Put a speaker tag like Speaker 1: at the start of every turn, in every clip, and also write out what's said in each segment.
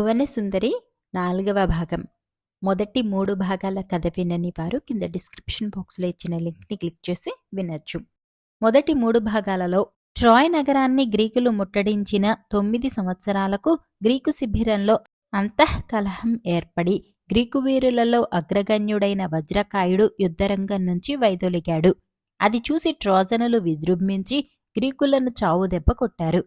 Speaker 1: భువన సుందరి నాలుగవ భాగం మొదటి మూడు భాగాల కథ వినని వారు కింద డిస్క్రిప్షన్ బాక్స్లో ఇచ్చిన లింక్ని క్లిక్ చేసి వినొచ్చు మొదటి మూడు భాగాలలో ట్రాయ్ నగరాన్ని గ్రీకులు ముట్టడించిన తొమ్మిది సంవత్సరాలకు గ్రీకు శిబిరంలో అంతఃకలహం ఏర్పడి గ్రీకు వీరులలో అగ్రగణ్యుడైన వజ్రకాయుడు యుద్ధరంగం నుంచి వైదొలిగాడు అది చూసి ట్రోజనులు విజృంభించి గ్రీకులను చావు దెబ్బ కొట్టారు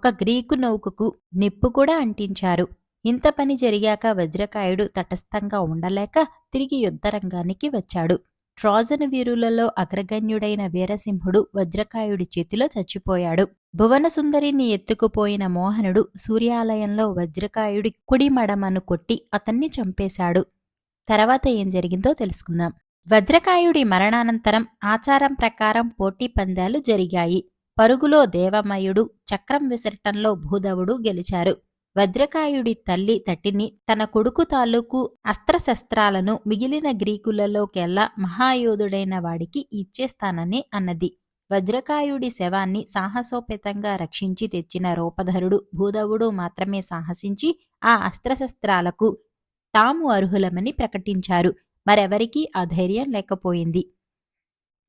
Speaker 1: ఒక గ్రీకు నౌకకు నిప్పు కూడా అంటించారు ఇంత పని జరిగాక వజ్రకాయుడు తటస్థంగా ఉండలేక తిరిగి యుద్ధరంగానికి వచ్చాడు ట్రాజన్ వీరులలో అగ్రగణ్యుడైన వీరసింహుడు వజ్రకాయుడి చేతిలో చచ్చిపోయాడు భువనసుందరిని ఎత్తుకుపోయిన మోహనుడు సూర్యాలయంలో వజ్రకాయుడి కుడి మడమను కొట్టి అతన్ని చంపేశాడు తర్వాత ఏం జరిగిందో తెలుసుకుందాం వజ్రకాయుడి మరణానంతరం ఆచారం ప్రకారం పోటీ పందాలు జరిగాయి పరుగులో దేవమయుడు చక్రం విసరటంలో భూధవుడు గెలిచారు వజ్రకాయుడి తల్లి తటిని తన కొడుకు తాలూకు అస్త్రశస్త్రాలను మిగిలిన గ్రీకులలోకెల్లా మహాయోధుడైన వాడికి ఇచ్చేస్తానని అన్నది వజ్రకాయుడి శవాన్ని సాహసోపేతంగా రక్షించి తెచ్చిన రూపధరుడు భూధవుడు మాత్రమే సాహసించి ఆ అస్త్రశస్త్రాలకు తాము అర్హులమని ప్రకటించారు మరెవరికీ ఆ ధైర్యం లేకపోయింది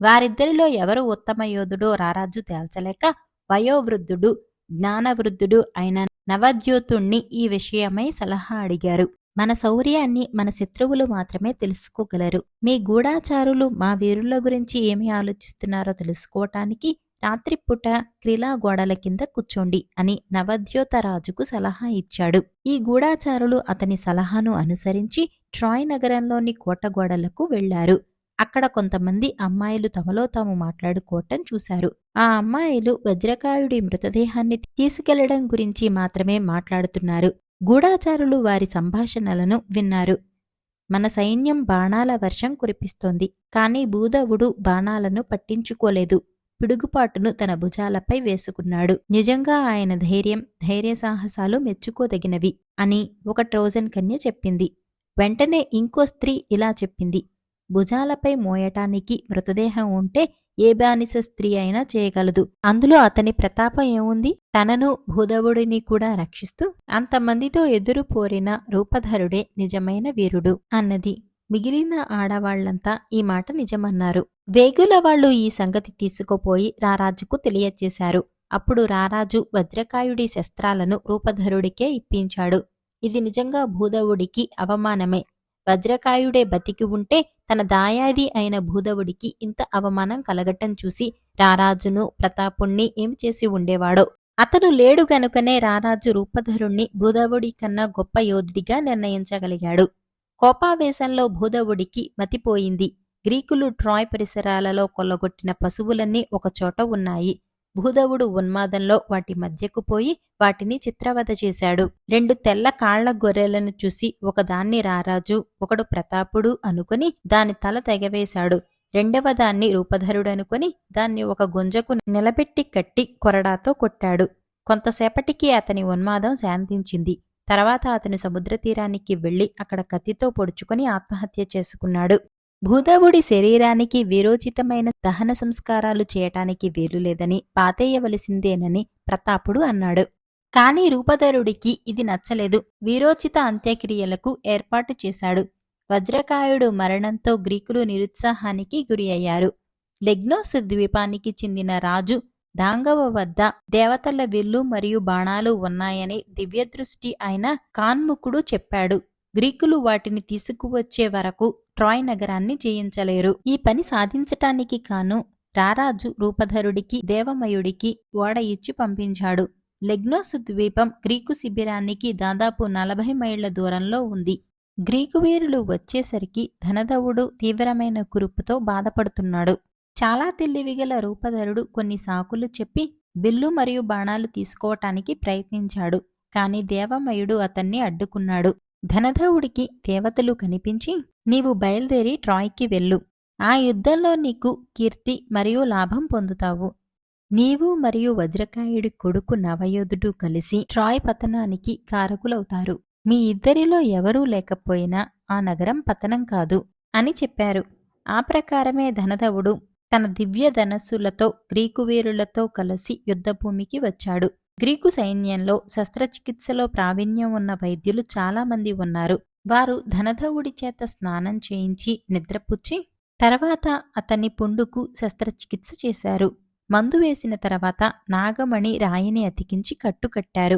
Speaker 1: వారిద్దరిలో ఎవరు ఉత్తమ యోధుడో రారాజు తేల్చలేక వయోవృద్ధుడు జ్ఞానవృద్ధుడు అయిన నవద్యోతుణ్ణి ఈ విషయమై సలహా అడిగారు మన శౌర్యాన్ని మన శత్రువులు మాత్రమే తెలుసుకోగలరు మీ గూఢాచారులు మా వీరుల గురించి ఏమి ఆలోచిస్తున్నారో తెలుసుకోవటానికి రాత్రిపూట క్రీలా గోడల కింద కూర్చోండి అని నవద్యోత రాజుకు సలహా ఇచ్చాడు ఈ గూఢాచారులు అతని సలహాను అనుసరించి ట్రాయ్ నగరంలోని కోట గోడలకు వెళ్లారు అక్కడ కొంతమంది అమ్మాయిలు తమలో తాము మాట్లాడుకోవటం చూశారు ఆ అమ్మాయిలు వజ్రకాయుడి మృతదేహాన్ని తీసుకెళ్లడం గురించి మాత్రమే మాట్లాడుతున్నారు గూఢాచారులు వారి సంభాషణలను విన్నారు మన సైన్యం బాణాల వర్షం కురిపిస్తోంది కాని భూధవుడు బాణాలను పట్టించుకోలేదు పిడుగుపాటును తన భుజాలపై వేసుకున్నాడు నిజంగా ఆయన ధైర్యం ధైర్య సాహసాలు మెచ్చుకోదగినవి అని ఒక ట్రోజన్ కన్య చెప్పింది వెంటనే ఇంకో స్త్రీ ఇలా చెప్పింది భుజాలపై మోయటానికి మృతదేహం ఉంటే ఏ బానిస స్త్రీ అయినా చేయగలదు అందులో అతని ప్రతాపం ఏముంది తనను భూదవుడిని కూడా రక్షిస్తూ అంతమందితో ఎదురు పోరిన రూపధరుడే నిజమైన వీరుడు అన్నది మిగిలిన ఆడవాళ్లంతా ఈ మాట నిజమన్నారు వేగుల వాళ్ళు ఈ సంగతి తీసుకుపోయి రారాజుకు తెలియచేశారు అప్పుడు రారాజు వజ్రకాయుడి శస్త్రాలను రూపధరుడికే ఇప్పించాడు ఇది నిజంగా భూదవుడికి అవమానమే వజ్రకాయుడే బతికి ఉంటే తన దాయాది అయిన భూధవుడికి ఇంత అవమానం కలగటం చూసి రారాజును ప్రతాపుణ్ణి ఏం చేసి ఉండేవాడో అతను లేడు గనుకనే రారాజు రూపధరుణ్ణి భూధవుడి కన్నా గొప్ప యోధుడిగా నిర్ణయించగలిగాడు కోపావేశంలో భూధవుడికి మతిపోయింది గ్రీకులు ట్రాయ్ పరిసరాలలో కొల్లగొట్టిన పశువులన్నీ ఒకచోట ఉన్నాయి భూధవుడు ఉన్మాదంలో వాటి మధ్యకు పోయి వాటిని చిత్రవధ చేశాడు రెండు తెల్ల కాళ్ల గొర్రెలను చూసి ఒకదాన్ని రారాజు ఒకడు ప్రతాపుడు అనుకుని దాని తల తెగవేశాడు రెండవ దాన్ని రూపధరుడనుకొని దాన్ని ఒక గుంజకు నిలబెట్టి కట్టి కొరడాతో కొట్టాడు కొంతసేపటికి అతని ఉన్మాదం శాంతించింది తర్వాత అతను సముద్ర తీరానికి వెళ్లి అక్కడ కత్తితో పొడుచుకొని ఆత్మహత్య చేసుకున్నాడు భూదేవుడి శరీరానికి విరోచితమైన దహన సంస్కారాలు చేయటానికి వీలు లేదని పాతేయవలసిందేనని ప్రతాపుడు అన్నాడు కాని రూపధరుడికి ఇది నచ్చలేదు విరోచిత అంత్యక్రియలకు ఏర్పాటు చేశాడు వజ్రకాయుడు మరణంతో గ్రీకులు నిరుత్సాహానికి గురి అయ్యారు లెగ్నోస్ ద్వీపానికి చెందిన రాజు దాంగవ వద్ద దేవతల విల్లు మరియు బాణాలు ఉన్నాయని దివ్యదృష్టి అయిన కాన్ముకుడు చెప్పాడు గ్రీకులు వాటిని తీసుకువచ్చే వరకు ట్రాయ్ నగరాన్ని జయించలేరు ఈ పని సాధించటానికి కాను రారాజు రూపధరుడికి దేవమయుడికి ఓడ ఇచ్చి పంపించాడు లెగ్నోసు ద్వీపం గ్రీకు శిబిరానికి దాదాపు నలభై మైళ్ల దూరంలో ఉంది గ్రీకు వీరులు వచ్చేసరికి ధనదవుడు తీవ్రమైన కురుపుతో బాధపడుతున్నాడు చాలా తెలివిగల రూపధరుడు కొన్ని సాకులు చెప్పి బిల్లు మరియు బాణాలు తీసుకోవటానికి ప్రయత్నించాడు కాని దేవమయుడు అతన్ని అడ్డుకున్నాడు ధనధవుడికి దేవతలు కనిపించి నీవు బయలుదేరి ట్రాయ్కి వెళ్ళు ఆ యుద్ధంలో నీకు కీర్తి మరియు లాభం పొందుతావు నీవు మరియు వజ్రకాయుడి కొడుకు నవయోధుడు కలిసి ట్రాయ్ పతనానికి కారకులవుతారు మీ ఇద్దరిలో ఎవరూ లేకపోయినా ఆ నగరం పతనం కాదు అని చెప్పారు ఆ ప్రకారమే ధనధవుడు తన దివ్య ధనస్సులతో గ్రీకు వీరులతో కలిసి యుద్ధభూమికి వచ్చాడు గ్రీకు సైన్యంలో శస్త్రచికిత్సలో ప్రావీణ్యం ఉన్న వైద్యులు చాలామంది ఉన్నారు వారు ధనధవుడి చేత స్నానం చేయించి నిద్రపుచ్చి తర్వాత అతని పుండుకు శస్త్రచికిత్స చేశారు మందు వేసిన తర్వాత నాగమణి రాయిని అతికించి కట్టుకట్టారు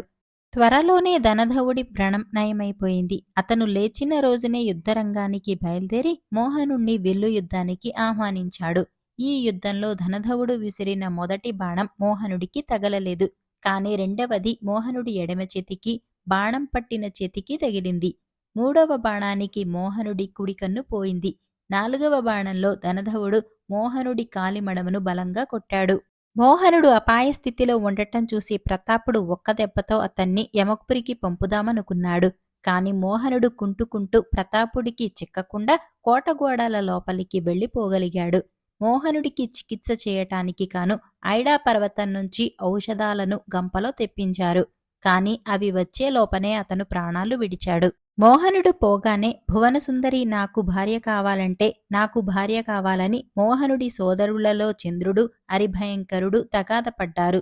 Speaker 1: త్వరలోనే ధనధవుడి వ్రణం నయమైపోయింది అతను లేచిన రోజునే యుద్ధరంగానికి బయలుదేరి మోహనుణ్ణి విల్లు యుద్ధానికి ఆహ్వానించాడు ఈ యుద్ధంలో ధనధవుడు విసిరిన మొదటి బాణం మోహనుడికి తగలలేదు కాని రెండవది మోహనుడి ఎడమ చేతికి బాణం పట్టిన చేతికి తగిలింది మూడవ బాణానికి మోహనుడి కుడి కన్ను పోయింది నాలుగవ బాణంలో ధనధవుడు మోహనుడి కాలిమడమను బలంగా కొట్టాడు మోహనుడు అపాయ స్థితిలో ఉండటం చూసి ప్రతాపుడు ఒక్క దెబ్బతో అతన్ని యమకుపురికి పంపుదామనుకున్నాడు కాని మోహనుడు కుంటుకుంటూ ప్రతాపుడికి చిక్కకుండా కోటగోడాల లోపలికి వెళ్లిపోగలిగాడు మోహనుడికి చికిత్స చేయటానికి కాను ఐడా పర్వతం నుంచి ఔషధాలను గంపలో తెప్పించారు కాని అవి వచ్చే లోపనే అతను ప్రాణాలు విడిచాడు మోహనుడు పోగానే భువనసుందరి నాకు భార్య కావాలంటే నాకు భార్య కావాలని మోహనుడి సోదరులలో చంద్రుడు అరిభయంకరుడు తగాదపడ్డారు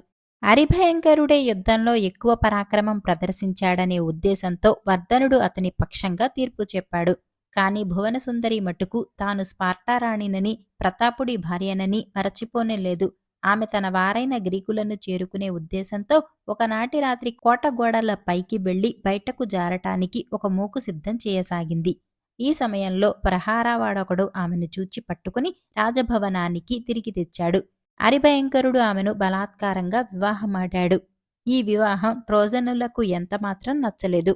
Speaker 1: అరిభయంకరుడే యుద్ధంలో ఎక్కువ పరాక్రమం ప్రదర్శించాడనే ఉద్దేశంతో వర్ధనుడు అతని పక్షంగా తీర్పు చెప్పాడు కాని భువనసుందరి మటుకు తాను స్పార్టారాణినని ప్రతాపుడి భార్యనని మరచిపోనేలేదు ఆమె తన వారైన గ్రీకులను చేరుకునే ఉద్దేశంతో ఒకనాటి రాత్రి కోట గోడల పైకి వెళ్లి బయటకు జారటానికి ఒక మూకు సిద్ధం చేయసాగింది ఈ సమయంలో ప్రహారావాడొకడు ఆమెను చూచి పట్టుకుని రాజభవనానికి తిరిగి తెచ్చాడు అరిభయంకరుడు ఆమెను బలాత్కారంగా వివాహమాడాడు ఈ వివాహం ట్రోజనులకు ఎంతమాత్రం నచ్చలేదు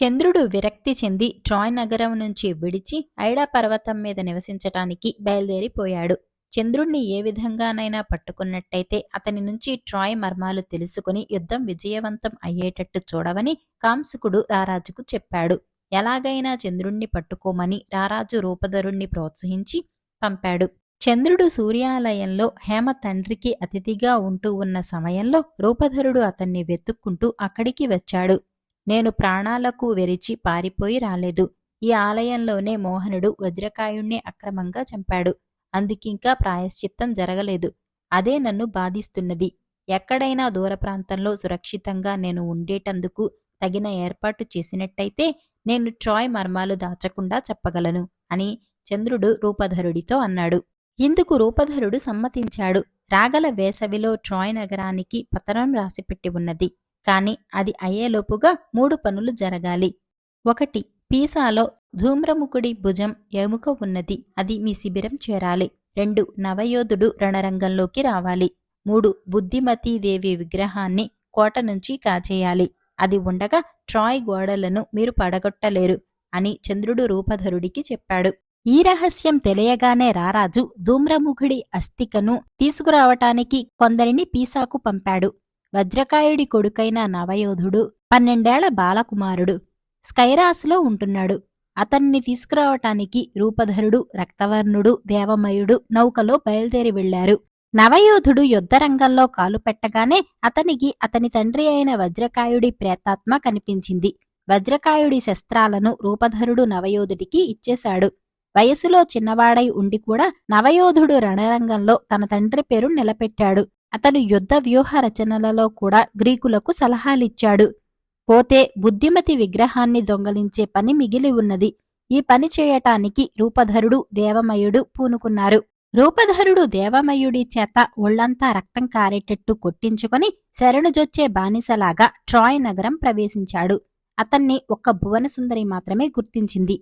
Speaker 1: చంద్రుడు విరక్తి చెంది ట్రాయ్ నగరం నుంచి విడిచి ఐడా పర్వతం మీద నివసించటానికి బయలుదేరిపోయాడు చంద్రుణ్ణి ఏ విధంగానైనా పట్టుకున్నట్టయితే అతని నుంచి ట్రాయ్ మర్మాలు తెలుసుకుని యుద్ధం విజయవంతం అయ్యేటట్టు చూడవని కాంసుకుడు రారాజుకు చెప్పాడు ఎలాగైనా చంద్రుణ్ణి పట్టుకోమని రారాజు రూపధరుణ్ణి ప్రోత్సహించి పంపాడు చంద్రుడు సూర్యాలయంలో హేమ తండ్రికి అతిథిగా ఉంటూ ఉన్న సమయంలో రూపధరుడు అతన్ని వెతుక్కుంటూ అక్కడికి వచ్చాడు నేను ప్రాణాలకు వెరిచి పారిపోయి రాలేదు ఈ ఆలయంలోనే మోహనుడు వజ్రకాయుణ్ణి అక్రమంగా చంపాడు అందుకింకా ప్రాయశ్చిత్తం జరగలేదు అదే నన్ను బాధిస్తున్నది ఎక్కడైనా దూర ప్రాంతంలో సురక్షితంగా నేను ఉండేటందుకు తగిన ఏర్పాటు చేసినట్టయితే నేను ట్రాయ్ మర్మాలు దాచకుండా చెప్పగలను అని చంద్రుడు రూపధరుడితో అన్నాడు ఇందుకు రూపధరుడు సమ్మతించాడు రాగల వేసవిలో ట్రాయ్ నగరానికి పతనం రాసిపెట్టి ఉన్నది కాని అది అయ్యేలోపుగా మూడు పనులు జరగాలి ఒకటి పీసాలో ధూమ్రముఖుడి భుజం ఎముక ఉన్నది అది మీ శిబిరం చేరాలి రెండు నవయోధుడు రణరంగంలోకి రావాలి మూడు బుద్ధిమతీదేవి విగ్రహాన్ని కోట నుంచి కాచేయాలి అది ఉండగా ట్రాయ్ గోడలను మీరు పడగొట్టలేరు అని చంద్రుడు రూపధరుడికి చెప్పాడు ఈ రహస్యం తెలియగానే రారాజు ధూమ్రముఖుడి అస్థికను తీసుకురావటానికి కొందరిని పీసాకు పంపాడు వజ్రకాయుడి కొడుకైన నవయోధుడు పన్నెండేళ్ల బాలకుమారుడు స్కైరాసులో ఉంటున్నాడు అతన్ని తీసుకురావటానికి రూపధరుడు రక్తవర్ణుడు దేవమయుడు నౌకలో బయలుదేరి వెళ్లారు నవయోధుడు యుద్ధరంగంలో కాలు పెట్టగానే అతనికి అతని తండ్రి అయిన వజ్రకాయుడి ప్రేతాత్మ కనిపించింది వజ్రకాయుడి శస్త్రాలను రూపధరుడు నవయోధుడికి ఇచ్చేశాడు వయసులో చిన్నవాడై ఉండి కూడా నవయోధుడు రణరంగంలో తన తండ్రి పేరు నిలబెట్టాడు అతను యుద్ధ వ్యూహ రచనలలో కూడా గ్రీకులకు సలహాలిచ్చాడు పోతే బుద్ధిమతి విగ్రహాన్ని దొంగలించే పని మిగిలి ఉన్నది ఈ పని చేయటానికి రూపధరుడు దేవమయుడు పూనుకున్నారు రూపధరుడు దేవమయుడి చేత ఒళ్లంతా రక్తం కారేటట్టు కొట్టించుకొని శరణుజొచ్చే బానిసలాగా ట్రాయ్ నగరం ప్రవేశించాడు అతన్ని ఒక్క భువనసుందరి మాత్రమే గుర్తించింది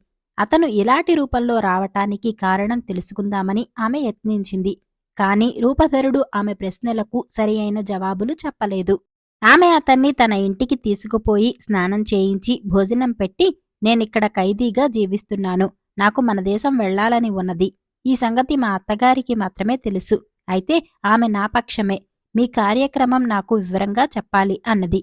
Speaker 1: అతను ఇలాంటి రూపంలో రావటానికి కారణం తెలుసుకుందామని ఆమె యత్నించింది కాని రూపధరుడు ఆమె ప్రశ్నలకు సరియైన జవాబులు చెప్పలేదు ఆమె అతన్ని తన ఇంటికి తీసుకుపోయి స్నానం చేయించి భోజనం పెట్టి నేనిక్కడ ఖైదీగా జీవిస్తున్నాను నాకు మన దేశం వెళ్లాలని ఉన్నది ఈ సంగతి మా అత్తగారికి మాత్రమే తెలుసు అయితే ఆమె నా పక్షమే మీ కార్యక్రమం నాకు వివరంగా చెప్పాలి అన్నది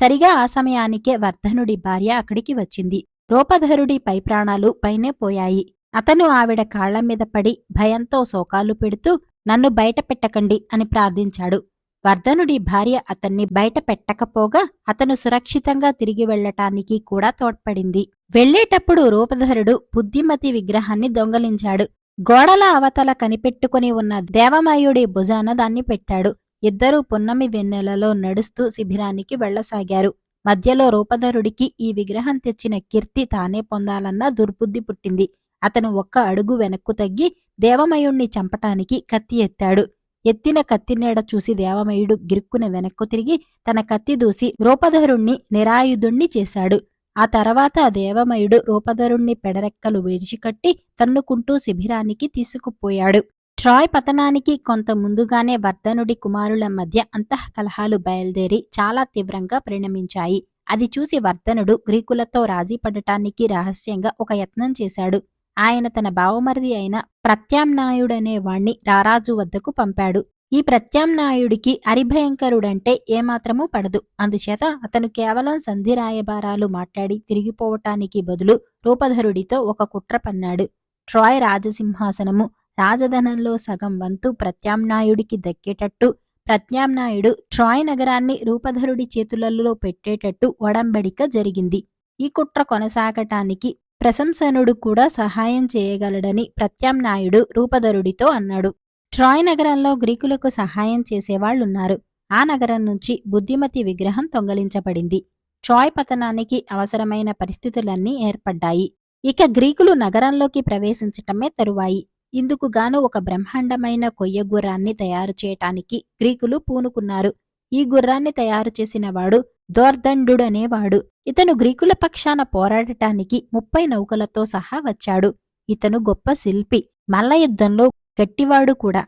Speaker 1: సరిగా ఆ సమయానికే వర్ధనుడి భార్య అక్కడికి వచ్చింది రూపధరుడి పై ప్రాణాలు పైనే పోయాయి అతను ఆవిడ కాళ్ల మీద పడి భయంతో శోకాలు పెడుతూ నన్ను బయట పెట్టకండి అని ప్రార్థించాడు వర్ధనుడి భార్య అతన్ని బయట పెట్టకపోగా అతను సురక్షితంగా తిరిగి వెళ్లటానికి కూడా తోడ్పడింది వెళ్లేటప్పుడు రూపధరుడు బుద్ధిమతి విగ్రహాన్ని దొంగలించాడు గోడల అవతల కనిపెట్టుకుని ఉన్న దేవమయుడి భుజాన దాన్ని పెట్టాడు ఇద్దరూ పున్నమి వెన్నెలలో నడుస్తూ శిబిరానికి వెళ్లసాగారు మధ్యలో రూపధరుడికి ఈ విగ్రహం తెచ్చిన కీర్తి తానే పొందాలన్న దుర్బుద్ధి పుట్టింది అతను ఒక్క అడుగు వెనక్కు తగ్గి దేవమయుణ్ణి చంపటానికి కత్తి ఎత్తాడు ఎత్తిన కత్తి నీడ చూసి దేవమయుడు గిరుక్కున వెనక్కు తిరిగి తన కత్తి దూసి రూపధరుణ్ణి నిరాయుధుణ్ణి చేశాడు ఆ తర్వాత దేవమయుడు రూపధరుణ్ణి పెడరెక్కలు విడిచికట్టి తన్నుకుంటూ శిబిరానికి తీసుకుపోయాడు ట్రాయ్ పతనానికి కొంత ముందుగానే వర్ధనుడి కుమారుల మధ్య అంతఃకలహాలు బయలుదేరి చాలా తీవ్రంగా పరిణమించాయి అది చూసి వర్ధనుడు గ్రీకులతో రాజీ పడటానికి రహస్యంగా ఒక యత్నం చేశాడు ఆయన తన బావమరిది అయిన ప్రత్యామ్నాయుడనే వాణ్ణి రారాజు వద్దకు పంపాడు ఈ ప్రత్యామ్నాయుడికి అరిభయంకరుడంటే ఏమాత్రమూ పడదు అందుచేత అతను కేవలం సంధి రాయబారాలు మాట్లాడి తిరిగిపోవటానికి బదులు రూపధరుడితో ఒక కుట్ర పన్నాడు ట్రాయ్ రాజసింహాసనము రాజధనంలో సగం వంతు ప్రత్యామ్నాయుడికి దక్కేటట్టు ప్రత్యామ్నాయుడు ట్రాయ్ నగరాన్ని రూపధరుడి చేతులలో పెట్టేటట్టు ఒడంబడిక జరిగింది ఈ కుట్ర కొనసాగటానికి ప్రశంసనుడు కూడా సహాయం చేయగలడని ప్రత్యామ్నాయుడు రూపధరుడితో అన్నాడు ట్రాయ్ నగరంలో గ్రీకులకు సహాయం చేసేవాళ్లున్నారు ఆ నగరం నుంచి బుద్ధిమతి విగ్రహం తొంగలించబడింది ట్రాయ్ పతనానికి అవసరమైన పరిస్థితులన్నీ ఏర్పడ్డాయి ఇక గ్రీకులు నగరంలోకి ప్రవేశించటమే తరువాయి ఇందుకుగాను ఒక బ్రహ్మాండమైన కొయ్యగుర్రాన్ని తయారు చేయటానికి గ్రీకులు పూనుకున్నారు ఈ గుర్రాన్ని తయారు చేసినవాడు దోర్దండుడనేవాడు ఇతను గ్రీకుల పక్షాన పోరాడటానికి ముప్పై నౌకలతో సహా వచ్చాడు ఇతను గొప్ప శిల్పి మల్ల యుద్ధంలో గట్టివాడు కూడా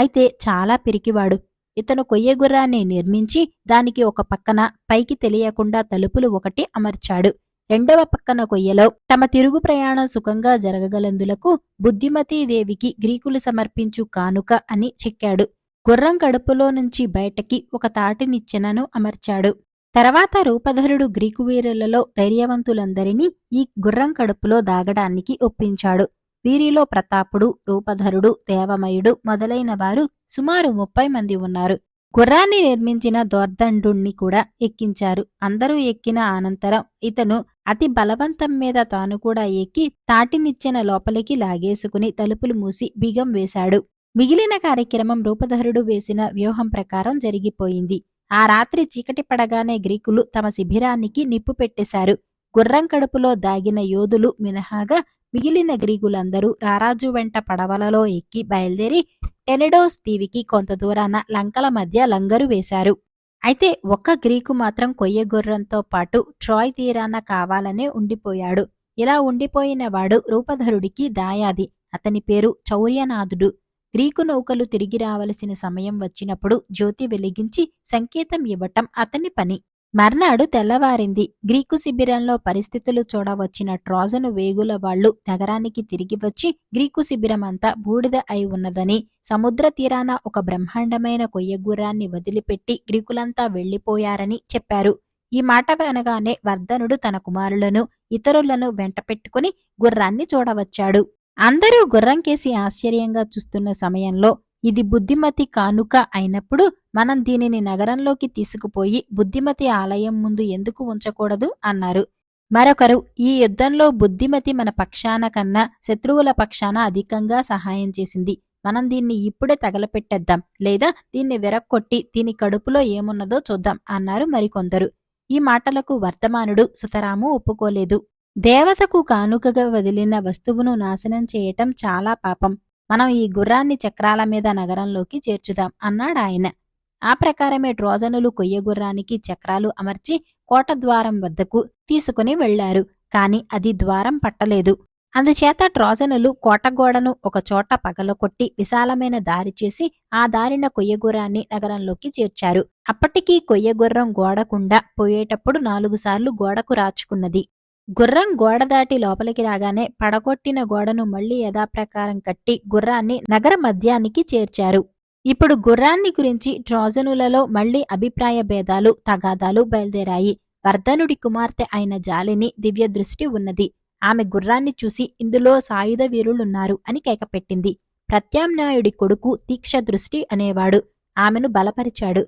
Speaker 1: అయితే చాలా పిరికివాడు ఇతను కొయ్య గుర్రాన్ని నిర్మించి దానికి ఒక పక్కన పైకి తెలియకుండా తలుపులు ఒకటి అమర్చాడు రెండవ పక్కన కొయ్యలో తమ తిరుగు ప్రయాణం సుఖంగా జరగగలందులకు బుద్ధిమతీదేవికి గ్రీకులు సమర్పించు కానుక అని చెక్కాడు గుర్రం కడుపులో నుంచి బయటకి ఒక తాటినిచ్చెనను అమర్చాడు తర్వాత రూపధరుడు గ్రీకు వీరులలో ధైర్యవంతులందరినీ ఈ గుర్రం కడుపులో దాగడానికి ఒప్పించాడు వీరిలో ప్రతాపుడు రూపధరుడు దేవమయుడు మొదలైన వారు సుమారు ముప్పై మంది ఉన్నారు గుర్రాన్ని నిర్మించిన దోర్దండుణ్ణి కూడా ఎక్కించారు అందరూ ఎక్కిన అనంతరం ఇతను అతి బలవంతం మీద తాను కూడా ఎక్కి తాటినిచ్చిన లోపలికి లాగేసుకుని తలుపులు మూసి బిగం వేశాడు మిగిలిన కార్యక్రమం రూపధరుడు వేసిన వ్యూహం ప్రకారం జరిగిపోయింది ఆ రాత్రి చీకటి పడగానే గ్రీకులు తమ శిబిరానికి నిప్పు పెట్టేశారు గుర్రం కడుపులో దాగిన యోధులు మినహాగా మిగిలిన గ్రీకులందరూ రారాజు వెంట పడవలలో ఎక్కి బయలుదేరి టెనెడోస్ దీవికి కొంత దూరాన లంకల మధ్య లంగరు వేశారు అయితే ఒక్క గ్రీకు మాత్రం కొయ్య గుర్రంతో పాటు ట్రాయ్ తీరాన కావాలనే ఉండిపోయాడు ఇలా ఉండిపోయిన వాడు రూపధరుడికి దాయాది అతని పేరు చౌర్యనాథుడు గ్రీకు నౌకలు తిరిగి రావలసిన సమయం వచ్చినప్పుడు జ్యోతి వెలిగించి సంకేతం ఇవ్వటం అతని పని మర్నాడు తెల్లవారింది గ్రీకు శిబిరంలో పరిస్థితులు చూడవచ్చిన ట్రాజను వేగుల వాళ్లు నగరానికి తిరిగి వచ్చి గ్రీకు శిబిరమంతా బూడిద అయి ఉన్నదని సముద్ర తీరాన ఒక బ్రహ్మాండమైన కొయ్యగుర్రాన్ని వదిలిపెట్టి గ్రీకులంతా వెళ్లిపోయారని చెప్పారు ఈ మాట వినగానే వర్ధనుడు తన కుమారులను ఇతరులను వెంటపెట్టుకుని గుర్రాన్ని చూడవచ్చాడు అందరూ గుర్రంకేసి ఆశ్చర్యంగా చూస్తున్న సమయంలో ఇది బుద్ధిమతి కానుక అయినప్పుడు మనం దీనిని నగరంలోకి తీసుకుపోయి బుద్ధిమతి ఆలయం ముందు ఎందుకు ఉంచకూడదు అన్నారు మరొకరు ఈ యుద్ధంలో బుద్ధిమతి మన పక్షాన కన్నా శత్రువుల పక్షాన అధికంగా సహాయం చేసింది మనం దీన్ని ఇప్పుడే తగలపెట్టేద్దాం లేదా దీన్ని విరక్కొట్టి దీని కడుపులో ఏమున్నదో చూద్దాం అన్నారు మరికొందరు ఈ మాటలకు వర్తమానుడు సుతరాము ఒప్పుకోలేదు దేవతకు కానుకగా వదిలిన వస్తువును నాశనం చేయటం చాలా పాపం మనం ఈ గుర్రాన్ని చక్రాల మీద నగరంలోకి చేర్చుదాం అన్నాడు ఆయన ఆ ప్రకారమే ట్రోజనులు కొయ్య గుర్రానికి చక్రాలు అమర్చి కోట ద్వారం వద్దకు తీసుకుని వెళ్లారు కాని అది ద్వారం పట్టలేదు అందుచేత ట్రోజనులు కోటగోడను ఒకచోట పగలకొట్టి విశాలమైన దారి చేసి ఆ దారిన కొయ్యగుర్రాన్ని నగరంలోకి చేర్చారు అప్పటికీ కొయ్యగుర్రం గోడకుండా పోయేటప్పుడు నాలుగు సార్లు గోడకు రాచుకున్నది గుర్రం గోడ దాటి లోపలికి రాగానే పడగొట్టిన గోడను మళ్లీ యథాప్రకారం కట్టి గుర్రాన్ని నగర మధ్యానికి చేర్చారు ఇప్పుడు గుర్రాన్ని గురించి ట్రోజనులలో మళ్లీ అభిప్రాయ భేదాలు తగాదాలు బయలుదేరాయి వర్ధనుడి కుమార్తె అయిన జాలిని దివ్య దృష్టి ఉన్నది ఆమె గుర్రాన్ని చూసి ఇందులో సాయుధ వీరులున్నారు అని కేకపెట్టింది ప్రత్యామ్నాయుడి కొడుకు తీక్ష దృష్టి అనేవాడు ఆమెను బలపరిచాడు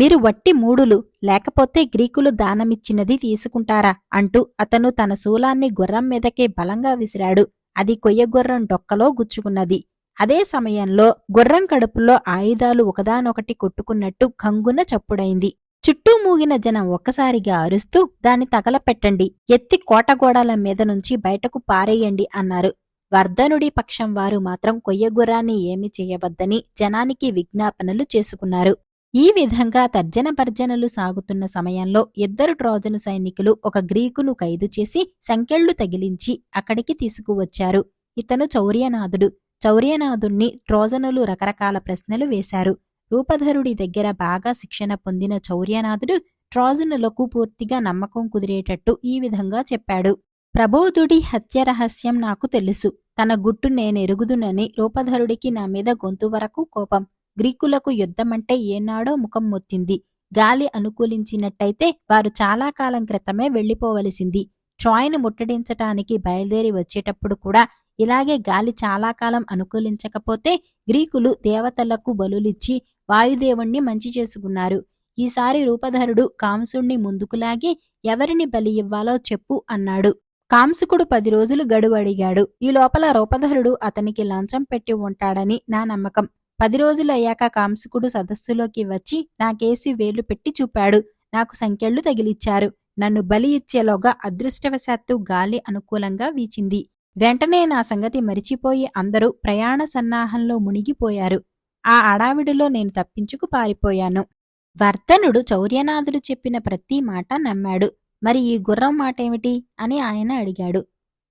Speaker 1: మీరు వట్టి మూడులు లేకపోతే గ్రీకులు దానమిచ్చినది తీసుకుంటారా అంటూ అతను తన శూలాన్ని గుర్రం మీదకే బలంగా విసిరాడు అది కొయ్యగుర్రం డొక్కలో గుచ్చుకున్నది అదే సమయంలో గుర్రం కడుపులో ఆయుధాలు ఒకదానొకటి కొట్టుకున్నట్టు కంగున చప్పుడైంది చుట్టూ మూగిన జనం ఒక్కసారిగా అరుస్తూ దాన్ని తగలపెట్టండి ఎత్తి కోటగోడాల మీద నుంచి బయటకు పారేయండి అన్నారు వర్ధనుడి పక్షం వారు మాత్రం కొయ్యగుర్రాన్ని ఏమి చేయవద్దని జనానికి విజ్ఞాపనలు చేసుకున్నారు ఈ విధంగా తర్జన భర్జనలు సాగుతున్న సమయంలో ఇద్దరు ట్రోజను సైనికులు ఒక గ్రీకును ఖైదు చేసి సంకెళ్లు తగిలించి అక్కడికి తీసుకువచ్చారు ఇతను చౌర్యనాథుడు చౌర్యనాథుణ్ణి ట్రోజనులు రకరకాల ప్రశ్నలు వేశారు రూపధరుడి దగ్గర బాగా శిక్షణ పొందిన చౌర్యనాథుడు ట్రోజనులకు పూర్తిగా నమ్మకం కుదిరేటట్టు ఈ విధంగా చెప్పాడు ప్రబోధుడి హత్య రహస్యం నాకు తెలుసు తన గుట్టు నేనెరుగుదునని రూపధరుడికి నా మీద గొంతు వరకు కోపం గ్రీకులకు యుద్ధమంటే ఏనాడో ముఖం మొత్తింది గాలి అనుకూలించినట్టయితే వారు చాలా కాలం క్రితమే వెళ్ళిపోవలసింది ట్రాయ్ను ముట్టడించటానికి బయలుదేరి వచ్చేటప్పుడు కూడా ఇలాగే గాలి చాలా కాలం అనుకూలించకపోతే గ్రీకులు దేవతలకు బలులిచ్చి వాయుదేవుణ్ణి మంచి చేసుకున్నారు ఈసారి రూపధరుడు కాంసుణ్ణి ముందుకు లాగి ఎవరిని బలి ఇవ్వాలో చెప్పు అన్నాడు కాంసుకుడు పది రోజులు గడువడిగాడు ఈ లోపల రూపధరుడు అతనికి లంచం పెట్టి ఉంటాడని నా నమ్మకం పది రోజులయ్యాక కాంసుకుడు సదస్సులోకి వచ్చి నాకేసి వేలు పెట్టి చూపాడు నాకు సంఖ్యళ్లు తగిలిచ్చారు నన్ను బలి ఇచ్చేలోగా అదృష్టవశాత్తు గాలి అనుకూలంగా వీచింది వెంటనే నా సంగతి మరిచిపోయి అందరూ ప్రయాణ సన్నాహంలో మునిగిపోయారు ఆ అడావిడిలో నేను తప్పించుకు పారిపోయాను వర్ధనుడు చౌర్యనాథుడు చెప్పిన ప్రతి మాట నమ్మాడు మరి ఈ గుర్రం మాటేమిటి అని ఆయన అడిగాడు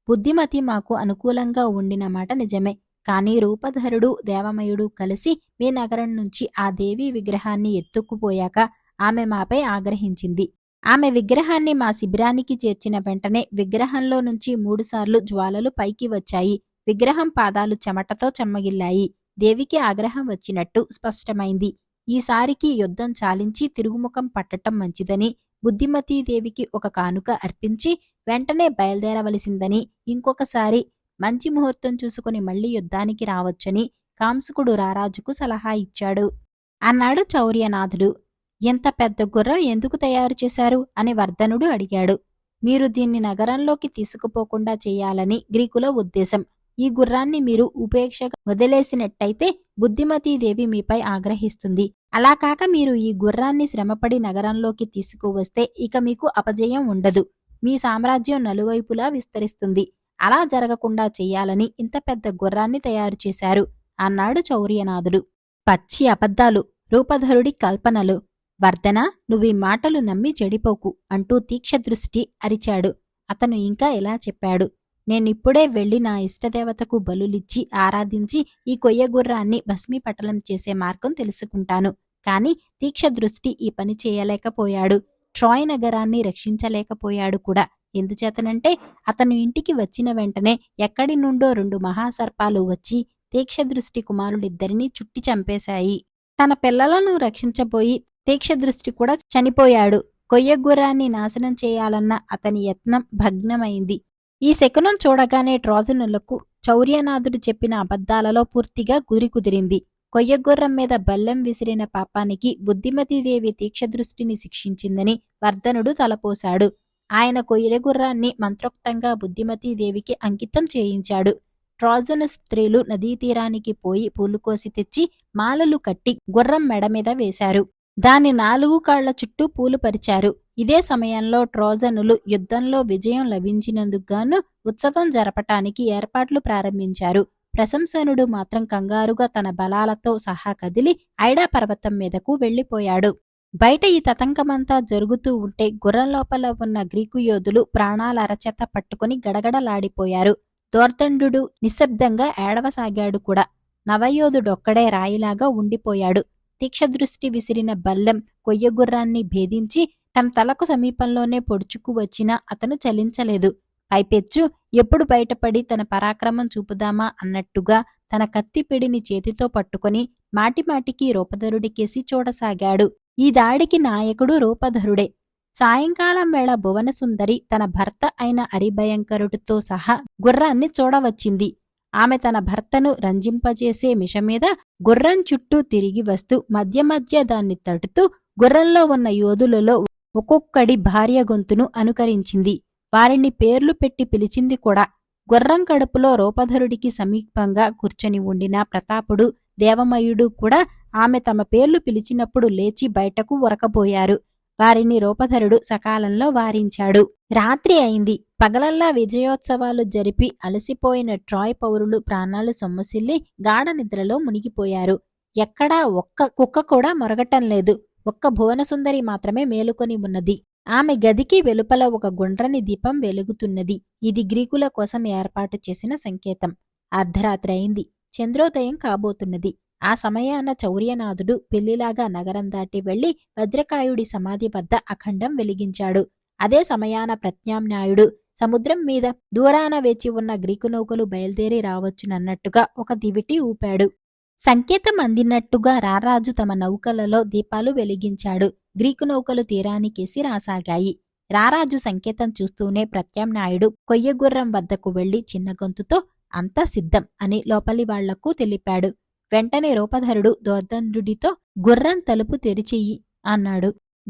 Speaker 1: బుద్ధిమతి మాకు అనుకూలంగా ఉండిన మాట నిజమే కానీ రూపధరుడు దేవమయుడు కలిసి మీ నగరం నుంచి ఆ దేవి విగ్రహాన్ని ఎత్తుక్కుపోయాక ఆమె మాపై ఆగ్రహించింది ఆమె విగ్రహాన్ని మా శిబిరానికి చేర్చిన వెంటనే విగ్రహంలో నుంచి మూడుసార్లు జ్వాలలు పైకి వచ్చాయి విగ్రహం పాదాలు చెమటతో చెమ్మగిల్లాయి దేవికి ఆగ్రహం వచ్చినట్టు స్పష్టమైంది ఈసారికి యుద్ధం చాలించి తిరుగుముఖం పట్టటం మంచిదని బుద్ధిమతీ దేవికి ఒక కానుక అర్పించి వెంటనే బయలుదేరవలసిందని ఇంకొకసారి మంచి ముహూర్తం చూసుకుని మళ్లీ యుద్ధానికి రావచ్చని కాంసుకుడు రారాజుకు సలహా ఇచ్చాడు అన్నాడు చౌర్యనాథుడు ఎంత పెద్ద గుర్రం ఎందుకు తయారు చేశారు అని వర్ధనుడు అడిగాడు మీరు దీన్ని నగరంలోకి తీసుకుపోకుండా చేయాలని గ్రీకుల ఉద్దేశం ఈ గుర్రాన్ని మీరు ఉపేక్షగా వదిలేసినట్టయితే బుద్ధిమతీదేవి మీపై ఆగ్రహిస్తుంది అలా కాక మీరు ఈ గుర్రాన్ని శ్రమపడి నగరంలోకి తీసుకువస్తే ఇక మీకు అపజయం ఉండదు మీ సామ్రాజ్యం నలువైపులా విస్తరిస్తుంది అలా జరగకుండా చెయ్యాలని ఇంత పెద్ద గుర్రాన్ని తయారు చేశారు అన్నాడు చౌర్యనాథుడు పచ్చి అబద్ధాలు రూపధరుడి కల్పనలు వర్ధన నువ్వి మాటలు నమ్మి చెడిపోకు అంటూ తీక్షదృష్టి అరిచాడు అతను ఇంకా ఇలా చెప్పాడు నేనిప్పుడే వెళ్లి నా ఇష్టదేవతకు బలులిచ్చి ఆరాధించి ఈ కొయ్య గుర్రాన్ని భస్మీపటలం చేసే మార్గం తెలుసుకుంటాను కాని తీక్షదృష్టి ఈ పని చేయలేకపోయాడు ట్రాయ్ నగరాన్ని రక్షించలేకపోయాడు కూడా ఎందుచేతనంటే అతను ఇంటికి వచ్చిన వెంటనే ఎక్కడి నుండో రెండు మహాసర్పాలు వచ్చి తీక్షదృష్టి కుమారుడిద్దరినీ చుట్టి చంపేశాయి తన పిల్లలను రక్షించబోయి తీక్షదృష్టి కూడా చనిపోయాడు కొయ్యగుర్రాన్ని నాశనం చేయాలన్న అతని యత్నం భగ్నమైంది ఈ శకునం చూడగానే ట్రాజునులకు చౌర్యనాథుడు చెప్పిన అబద్ధాలలో పూర్తిగా గురి కుదిరింది కొయ్యగొర్రం మీద బల్లెం విసిరిన పాపానికి బుద్ధిమతీదేవి తీక్షదృష్టిని శిక్షించిందని వర్ధనుడు తలపోశాడు ఆయన కొయ్యగుర్రాన్ని మంత్రోక్తంగా బుద్ధిమతీదేవికి అంకితం చేయించాడు ట్రాజన స్త్రీలు నదీ తీరానికి పోయి పూలుకోసి తెచ్చి మాలలు కట్టి గుర్రం మెడ మీద వేశారు దాని నాలుగు కాళ్ల చుట్టూ పూలు పరిచారు ఇదే సమయంలో ట్రోజనులు యుద్ధంలో విజయం లభించినందుకు గాను ఉత్సవం జరపటానికి ఏర్పాట్లు ప్రారంభించారు ప్రశంసనుడు మాత్రం కంగారుగా తన బలాలతో సహా కదిలి ఐడా పర్వతం మీదకు వెళ్ళిపోయాడు బయట ఈ తతంకమంతా జరుగుతూ ఉంటే గుర్రం లోపల ఉన్న గ్రీకు యోధులు ప్రాణాల అరచేత పట్టుకుని గడగడలాడిపోయారు దోర్దండు నిశ్శబ్దంగా ఏడవసాగాడు కూడా నవయోధుడొక్కడే రాయిలాగా ఉండిపోయాడు తీక్షదృష్టి విసిరిన బల్లెం కొయ్యగుర్రాన్ని భేదించి తన తలకు సమీపంలోనే పొడుచుకు వచ్చినా అతను చలించలేదు పైపెచ్చు ఎప్పుడు బయటపడి తన పరాక్రమం చూపుదామా అన్నట్టుగా తన కత్తిపిడిని చేతితో పట్టుకుని మాటిమాటికి రూపధరుడికేసి చూడసాగాడు ఈ దాడికి నాయకుడు రూపధరుడే సాయంకాలం వేళ భువనసుందరి తన భర్త అయిన అరిభయంకరుడితో సహా గుర్రాన్ని చూడవచ్చింది ఆమె తన భర్తను రంజింపజేసే మిషమీద గుర్రం చుట్టూ తిరిగి వస్తూ మధ్య మధ్య దాన్ని తడుతూ గుర్రంలో ఉన్న యోధులలో ఒక్కొక్కడి భార్య గొంతును అనుకరించింది వారిని పేర్లు పెట్టి పిలిచింది కూడా గుర్రం కడుపులో రూపధరుడికి సమీపంగా కూర్చొని ఉండిన ప్రతాపుడు దేవమయుడు కూడా ఆమె తమ పేర్లు పిలిచినప్పుడు లేచి బయటకు ఉరకబోయారు వారిని రూపధరుడు సకాలంలో వారించాడు రాత్రి అయింది పగలల్లా విజయోత్సవాలు జరిపి అలసిపోయిన ట్రాయ్ పౌరులు ప్రాణాలు సొమ్మసిల్లి గాఢ నిద్రలో మునిగిపోయారు ఎక్కడా ఒక్క కుక్క కూడా మొరగటం లేదు ఒక్క భువనసుందరి మాత్రమే మేలుకొని ఉన్నది ఆమె గదికి వెలుపల ఒక గుండ్రని దీపం వెలుగుతున్నది ఇది గ్రీకుల కోసం ఏర్పాటు చేసిన సంకేతం అర్ధరాత్రి అయింది చంద్రోదయం కాబోతున్నది ఆ సమయాన చౌర్యనాథుడు పెళ్లిలాగా నగరం దాటి వెళ్లి వజ్రకాయుడి సమాధి వద్ద అఖండం వెలిగించాడు అదే సమయాన ప్రత్యామ్నాయుడు సముద్రం మీద దూరాన వేచి ఉన్న గ్రీకు నౌకలు బయలుదేరి రావచ్చునన్నట్టుగా ఒక దివిటి ఊపాడు సంకేతం అందినట్టుగా రారాజు తమ నౌకలలో దీపాలు వెలిగించాడు గ్రీకు నౌకలు తీరానికేసి రాసాగాయి రారాజు సంకేతం చూస్తూనే ప్రత్యామ్నాయుడు కొయ్యగుర్రం వద్దకు వెళ్లి చిన్న గొంతుతో అంతా సిద్ధం అని లోపలి వాళ్లకు తెలిపాడు వెంటనే రూపధరుడు దోర్దండుడితో గుర్రం తలుపు తెరిచెయ్యి అన్నాడు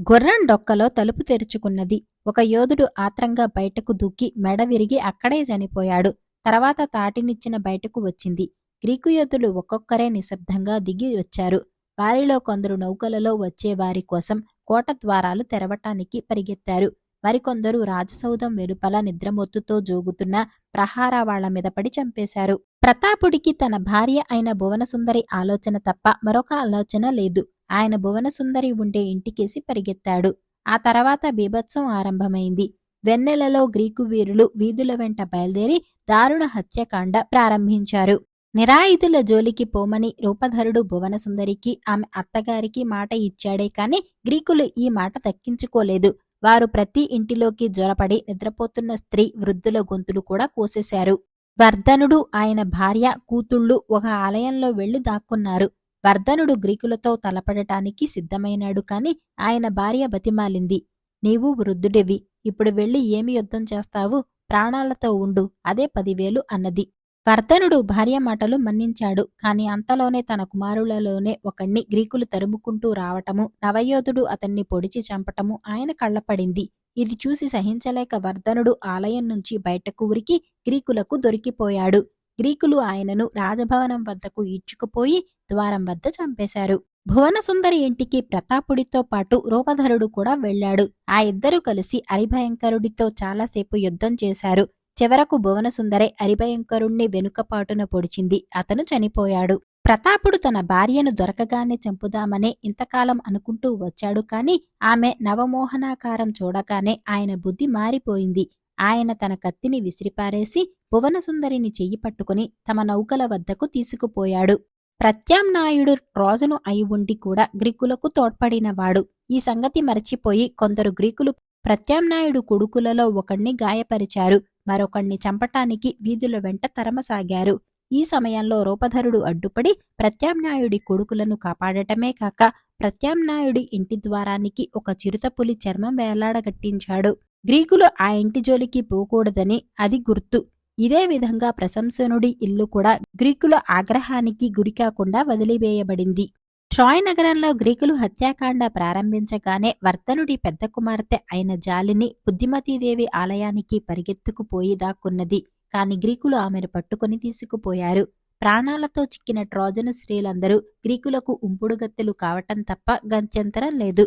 Speaker 1: గుర్రం డొక్కలో తలుపు తెరుచుకున్నది ఒక యోధుడు ఆత్రంగా బయటకు దూకి మెడ విరిగి అక్కడే చనిపోయాడు తర్వాత తాటినిచ్చిన బయటకు వచ్చింది గ్రీకు యోధులు ఒక్కొక్కరే నిశ్శబ్దంగా దిగి వచ్చారు వారిలో కొందరు నౌకలలో వచ్చే వారి కోసం కోట ద్వారాలు తెరవటానికి పరిగెత్తారు మరికొందరు రాజసౌధం వెలుపల నిద్రమొత్తుతో జోగుతున్న ప్రహార వాళ్ల మీద పడి చంపేశారు ప్రతాపుడికి తన భార్య అయిన భువనసుందరి ఆలోచన తప్ప మరొక ఆలోచన లేదు ఆయన భువనసుందరి ఉండే ఇంటికేసి పరిగెత్తాడు ఆ తర్వాత బీభత్సం ఆరంభమైంది వెన్నెలలో గ్రీకు వీరులు వీధుల వెంట బయలుదేరి దారుణ హత్యకాండ ప్రారంభించారు నిరాయుధుల జోలికి పోమని రూపధరుడు భువనసుందరికి ఆమె అత్తగారికి మాట ఇచ్చాడే కాని గ్రీకులు ఈ మాట తక్కించుకోలేదు వారు ప్రతి ఇంటిలోకి జ్వరపడి నిద్రపోతున్న స్త్రీ వృద్ధుల గొంతులు కూడా కోసేశారు వర్ధనుడు ఆయన భార్య కూతుళ్ళు ఒక ఆలయంలో వెళ్లి దాక్కున్నారు వర్ధనుడు గ్రీకులతో తలపడటానికి సిద్ధమైనాడు కాని ఆయన భార్య బతిమాలింది నీవు వృద్ధుడివి ఇప్పుడు వెళ్ళి ఏమి యుద్ధం చేస్తావు ప్రాణాలతో ఉండు అదే పదివేలు అన్నది వర్ధనుడు భార్య మాటలు మన్నించాడు కాని అంతలోనే తన కుమారులలోనే ఒకణ్ణి గ్రీకులు తరుముకుంటూ రావటము నవయోధుడు అతన్ని పొడిచి చంపటము ఆయన కళ్ళపడింది ఇది చూసి సహించలేక వర్ధనుడు ఆలయం నుంచి బయటకు ఉరికి గ్రీకులకు దొరికిపోయాడు గ్రీకులు ఆయనను రాజభవనం వద్దకు ఈడ్చుకుపోయి ద్వారం వద్ద చంపేశారు భువన సుందరి ఇంటికి ప్రతాపుడితో పాటు రూపధరుడు కూడా వెళ్ళాడు ఆ ఇద్దరు కలిసి అరిభయంకరుడితో చాలాసేపు యుద్ధం చేశారు చివరకు భువనసుందరి అరిభయంకరుణ్ణి వెనుకపాటున పొడిచింది అతను చనిపోయాడు ప్రతాపుడు తన భార్యను దొరకగానే చంపుదామనే ఇంతకాలం అనుకుంటూ వచ్చాడు కాని ఆమె నవమోహనాకారం చూడగానే ఆయన బుద్ధి మారిపోయింది ఆయన తన కత్తిని విసిరిపారేసి భువనసుందరిని చెయ్యి పట్టుకుని తమ నౌకల వద్దకు తీసుకుపోయాడు ప్రత్యామ్నాయుడు రాజును అయి ఉండి కూడా గ్రీకులకు తోడ్పడినవాడు ఈ సంగతి మరచిపోయి కొందరు గ్రీకులు ప్రత్యామ్నాయుడు కొడుకులలో ఒకణ్ణి గాయపరిచారు మరొకణ్ణి చంపటానికి వీధుల వెంట తరమసాగారు ఈ సమయంలో రూపధరుడు అడ్డుపడి ప్రత్యామ్నాయుడి కొడుకులను కాపాడటమే కాక ప్రత్యామ్నాయుడి ఇంటి ద్వారానికి ఒక చిరుతపులి చర్మం వేలాడగట్టించాడు గ్రీకులు ఆ ఇంటి జోలికి పోకూడదని అది గుర్తు ఇదే విధంగా ప్రశంసనుడి ఇల్లు కూడా గ్రీకుల ఆగ్రహానికి గురికాకుండా వదిలివేయబడింది ట్రాయ్ నగరంలో గ్రీకులు హత్యాకాండ ప్రారంభించగానే వర్తనుడి పెద్ద కుమార్తె అయిన జాలిని బుద్ధిమతీదేవి ఆలయానికి పరిగెత్తుకుపోయి దాక్కున్నది కాని గ్రీకులు ఆమెను పట్టుకొని తీసుకుపోయారు ప్రాణాలతో చిక్కిన ట్రోజను స్త్రీలందరూ గ్రీకులకు ఉంపుడుగత్తెలు కావటం తప్ప గత్యంతరం లేదు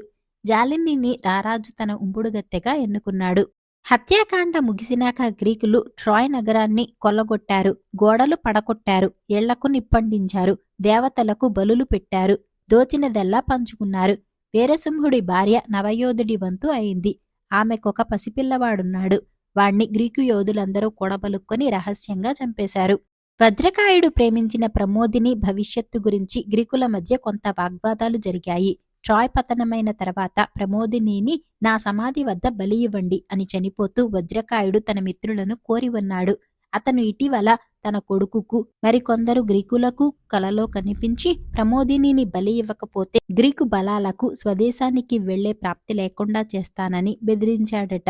Speaker 1: జాలిని రారాజు తన ఉంపుడుగత్తెగా ఎన్నుకున్నాడు హత్యాకాండ ముగిసినాక గ్రీకులు ట్రాయ్ నగరాన్ని కొల్లగొట్టారు గోడలు పడకొట్టారు ఇళ్లకు నిప్పండించారు దేవతలకు బలులు పెట్టారు దోచినదెల్లా పంచుకున్నారు వీరసింహుడి భార్య నవయోధుడి వంతు అయింది ఆమెకొక పసిపిల్లవాడున్నాడు వాణ్ణి గ్రీకు యోధులందరూ కూడబలుక్కొని రహస్యంగా చంపేశారు వజ్రకాయుడు ప్రేమించిన ప్రమోదిని భవిష్యత్తు గురించి గ్రీకుల మధ్య కొంత వాగ్వాదాలు జరిగాయి ట్రాయ్ పతనమైన తర్వాత ప్రమోదినిని నా సమాధి వద్ద బలి ఇవ్వండి అని చనిపోతూ వజ్రకాయుడు తన మిత్రులను కోరి ఉన్నాడు అతను ఇటీవల తన కొడుకుకు మరికొందరు గ్రీకులకు కలలో కనిపించి ప్రమోదినిని బలి ఇవ్వకపోతే గ్రీకు బలాలకు స్వదేశానికి వెళ్లే ప్రాప్తి లేకుండా చేస్తానని బెదిరించాడట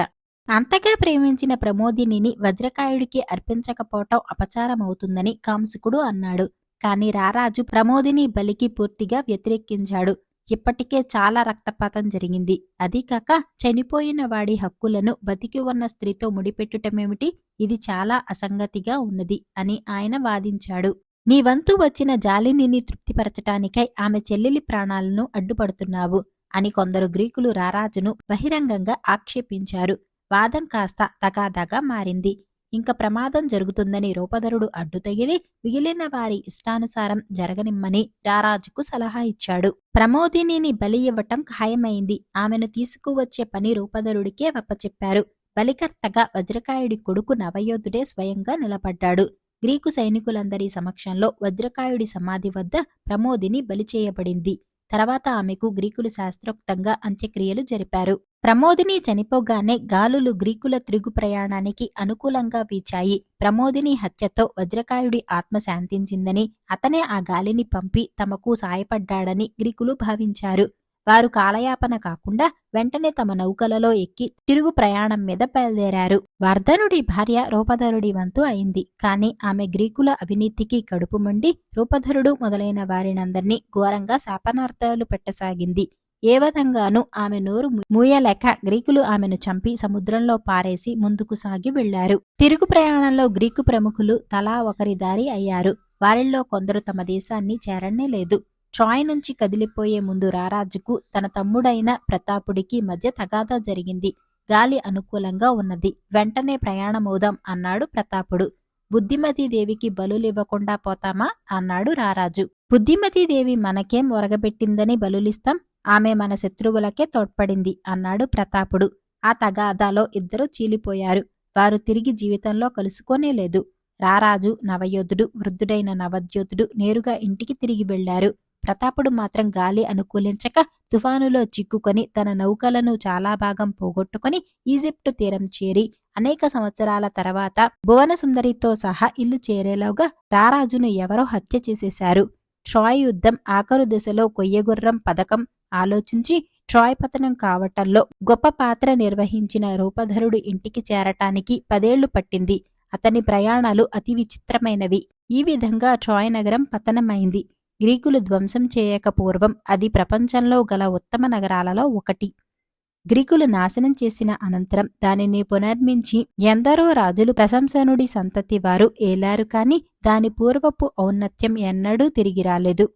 Speaker 1: అంతగా ప్రేమించిన ప్రమోదినిని వజ్రకాయుడికి అర్పించకపోవటం అపచారమవుతుందని కాంసుకుడు అన్నాడు కాని రారాజు ప్రమోదిని బలికి పూర్తిగా వ్యతిరేకించాడు ఇప్పటికే చాలా రక్తపాతం జరిగింది అదీకాక చనిపోయిన వాడి హక్కులను బతికి ఉన్న స్త్రీతో ముడిపెట్టుటమేమిటి ఇది చాలా అసంగతిగా ఉన్నది అని ఆయన వాదించాడు నీ వంతు వచ్చిన జాలినిని తృప్తిపరచటానికై ఆమె చెల్లెలి ప్రాణాలను అడ్డుపడుతున్నావు అని కొందరు గ్రీకులు రారాజును బహిరంగంగా ఆక్షేపించారు వాదం కాస్త తగాదాగా మారింది ఇంక ప్రమాదం జరుగుతుందని రూపధరుడు అడ్డు తగిలి మిగిలిన వారి ఇష్టానుసారం జరగనిమ్మని రారాజుకు సలహా ఇచ్చాడు ప్రమోదినిని బలి ఇవ్వటం ఖాయమైంది ఆమెను తీసుకువచ్చే పని రూపధరుడికే వప్పచెప్పారు బలికర్తగా వజ్రకాయుడి కొడుకు నవయోధుడే స్వయంగా నిలబడ్డాడు గ్రీకు సైనికులందరి సమక్షంలో వజ్రకాయుడి సమాధి వద్ద ప్రమోదిని బలి చేయబడింది తర్వాత ఆమెకు గ్రీకులు శాస్త్రోక్తంగా అంత్యక్రియలు జరిపారు ప్రమోదిని చనిపోగానే గాలులు గ్రీకుల తిరుగు ప్రయాణానికి అనుకూలంగా వీచాయి ప్రమోదిని హత్యతో వజ్రకాయుడి ఆత్మ శాంతించిందని అతనే ఆ గాలిని పంపి తమకు సాయపడ్డాడని గ్రీకులు భావించారు వారు కాలయాపన కాకుండా వెంటనే తమ నౌకలలో ఎక్కి తిరుగు ప్రయాణం మీద బయలుదేరారు వర్ధనుడి భార్య రూపధరుడి వంతు అయింది కానీ ఆమె గ్రీకుల అవినీతికి కడుపు మండి రూపధరుడు మొదలైన వారినందరినీ ఘోరంగా శాపనార్థాలు పెట్టసాగింది ఏ విధంగానూ ఆమె నోరు మూయలేక గ్రీకులు ఆమెను చంపి సముద్రంలో పారేసి ముందుకు సాగి వెళ్లారు తిరుగు ప్రయాణంలో గ్రీకు ప్రముఖులు తలా ఒకరి దారి అయ్యారు వారిల్లో కొందరు తమ దేశాన్ని చేరనే లేదు ట్రాయ్ నుంచి కదిలిపోయే ముందు రారాజుకు తన తమ్ముడైన ప్రతాపుడికి మధ్య తగాదా జరిగింది గాలి అనుకూలంగా ఉన్నది వెంటనే ప్రయాణమవుదాం అన్నాడు ప్రతాపుడు బుద్ధిమతీదేవికి బలులివ్వకుండా పోతామా అన్నాడు రారాజు బుద్ధిమతీదేవి మనకేం ఒరగబెట్టిందని బలులిస్తాం ఆమె మన శత్రువులకే తోడ్పడింది అన్నాడు ప్రతాపుడు ఆ తగాదాలో ఇద్దరు చీలిపోయారు వారు తిరిగి జీవితంలో కలుసుకోనే లేదు రారాజు నవయోధుడు వృద్ధుడైన నవద్యోతుడు నేరుగా ఇంటికి తిరిగి వెళ్లారు ప్రతాపుడు మాత్రం గాలి అనుకూలించక తుఫానులో చిక్కుకొని తన నౌకలను చాలా భాగం పోగొట్టుకుని ఈజిప్టు తీరం చేరి అనేక సంవత్సరాల తర్వాత భువన సుందరితో సహా ఇల్లు చేరేలోగా రారాజును ఎవరో హత్య చేసేశారు ట్రాయ్ యుద్ధం ఆఖరు దశలో కొయ్యగుర్రం పథకం ఆలోచించి ట్రాయ్ పతనం కావటంలో గొప్ప పాత్ర నిర్వహించిన రూపధరుడు ఇంటికి చేరటానికి పదేళ్లు పట్టింది అతని ప్రయాణాలు అతి విచిత్రమైనవి ఈ విధంగా ట్రాయ్ నగరం పతనమైంది గ్రీకులు ధ్వంసం చేయక పూర్వం అది ప్రపంచంలో గల ఉత్తమ నగరాలలో ఒకటి గ్రీకులు నాశనం చేసిన అనంతరం దానిని పునర్మించి ఎందరో రాజులు ప్రశంసనుడి సంతతి వారు ఏలారు కాని దాని పూర్వపు ఔన్నత్యం ఎన్నడూ తిరిగి రాలేదు